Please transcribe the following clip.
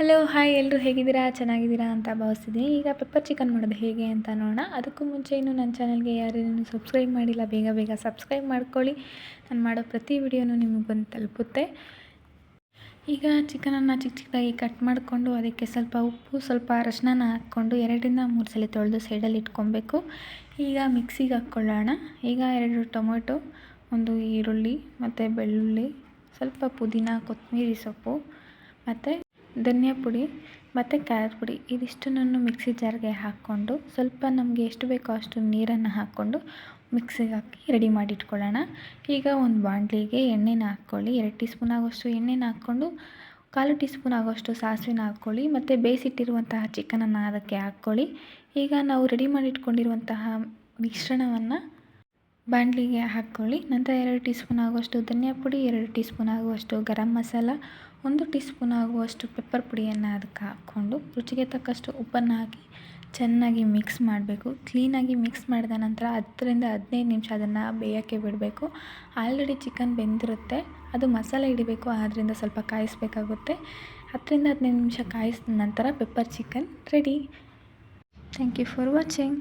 Hello hi ಎಲ್ಲರೂ ಹೇಗಿದ್ದೀರಾ? ಚೆನ್ನಾಗಿದ್ದೀರಾ ಅಂತ ಭಾವಿಸ್ತಿದ್ದೀನಿ. ಈಗ ಪೆಪ್ಪರ್ ಚಿಕನ್ ಮಾಡೋದು ಹೇಗೆ ಅಂತ ನೋಡೋಣ. ಅದಕ್ಕೂ ಮುಂಚೆ ಇನ್ನೂ ನನ್ನ ಚಾನಲ್ಗೆ ಯಾರೇನು ಸಬ್ಸ್ಕ್ರೈಬ್ ಮಾಡಿಲ್ಲ, ಬೇಗ ಬೇಗ ಸಬ್ಸ್ಕ್ರೈಬ್ ಮಾಡ್ಕೊಳ್ಳಿ. ನಾನು ಮಾಡೋ ಪ್ರತಿ ವಿಡಿಯೋನೂ ನಿಮಗೆ ಬಂದು ತಲುಪುತ್ತೆ. ಈಗ ಚಿಕನನ್ನು ಚಿಕ್ಕ ಚಿಕ್ಕದಾಗಿ ಕಟ್ ಮಾಡಿಕೊಂಡು ಅದಕ್ಕೆ ಸ್ವಲ್ಪ ಉಪ್ಪು, ಸ್ವಲ್ಪ ಅರಶಿನ ಹಾಕ್ಕೊಂಡು ಎರಡರಿಂದ ಮೂರು ಸಲ ತೊಳೆದು ಸೈಡಲ್ಲಿ ಇಟ್ಕೊಬೇಕು. ಈಗ ಮಿಕ್ಸಿಗೆ ಹಾಕ್ಕೊಳ್ಳೋಣ. ಈಗ ಎರಡು ಟೊಮೊಟೊ, ಒಂದು ಈರುಳ್ಳಿ, ಮತ್ತು ಬೆಳ್ಳುಳ್ಳಿ, ಸ್ವಲ್ಪ ಪುದೀನ, ಕೊತ್ತಂಬರಿ ಸೊಪ್ಪು, ಮತ್ತು ಧನಿಯಾ ಪುಡಿ ಮತ್ತು ಖಾರದ ಪುಡಿ ಇದಿಷ್ಟನ್ನು ಮಿಕ್ಸಿ ಜಾರ್ಗೆ ಹಾಕ್ಕೊಂಡು ಸ್ವಲ್ಪ ನಮಗೆ ಎಷ್ಟು ಬೇಕೋ ಅಷ್ಟು ನೀರನ್ನು ಹಾಕ್ಕೊಂಡು ಮಿಕ್ಸಿಗೆ ಹಾಕಿ ರೆಡಿ ಮಾಡಿಟ್ಕೊಳ್ಳೋಣ. ಈಗ ಒಂದು ಬಾಣಲಿಗೆ ಎಣ್ಣೆನ ಹಾಕ್ಕೊಳ್ಳಿ. ಎರಡು ಟೀ ಸ್ಪೂನ್ ಆಗೋಷ್ಟು ಎಣ್ಣೆನ ಹಾಕ್ಕೊಂಡು ಕಾಲು ಟೀ ಸ್ಪೂನ್ ಆಗೋಷ್ಟು ಸಾಸಿವೆನ ಹಾಕ್ಕೊಳ್ಳಿ ಮತ್ತು ಬೇಯಿಸಿಟ್ಟಿರುವಂತಹ ಚಿಕನನ್ನು ಅದಕ್ಕೆ ಹಾಕ್ಕೊಳ್ಳಿ. ಈಗ ನಾವು ರೆಡಿ ಮಾಡಿಟ್ಕೊಂಡಿರುವಂತಹ ಮಿಶ್ರಣವನ್ನು ಬಾಣಲಿಗೆ ಹಾಕ್ಕೊಳ್ಳಿ. ನಂತರ ಎರಡು ಟೀ ಸ್ಪೂನ್ ಆಗುವಷ್ಟು ಧನಿಯಾ ಪುಡಿ, ಎರಡು ಟೀ ಸ್ಪೂನ್ ಆಗುವಷ್ಟು ಗರಂ ಮಸಾಲ, ಒಂದು ಟೀ ಸ್ಪೂನ್ ಆಗುವಷ್ಟು ಪೆಪ್ಪರ್ ಪುಡಿಯನ್ನು ಅದಕ್ಕೆ ಹಾಕ್ಕೊಂಡು ರುಚಿಗೆ ತಕ್ಕಷ್ಟು ಉಪ್ಪನ್ನು ಹಾಕಿ ಚೆನ್ನಾಗಿ ಮಿಕ್ಸ್ ಮಾಡಬೇಕು. ಕ್ಲೀನಾಗಿ ಮಿಕ್ಸ್ ಮಾಡಿದ ನಂತರ ಹತ್ತರಿಂದ ಹದಿನೈದು ನಿಮಿಷ ಅದನ್ನು ಬೇಯೋಕ್ಕೆ ಬಿಡಬೇಕು. ಆಲ್ರೆಡಿ ಚಿಕನ್ ಬೆಂದಿರುತ್ತೆ. ಅದು ಮಸಾಲೆ ಹಿಡಿಬೇಕು ಆದ್ದರಿಂದ ಸ್ವಲ್ಪ ಕಾಯಿಸಬೇಕಾಗುತ್ತೆ. ಹತ್ತರಿಂದ ಹದಿನೈದು ನಿಮಿಷ ಕಾಯಿಸಿದ ನಂತರ pepper chicken ready thank you for watching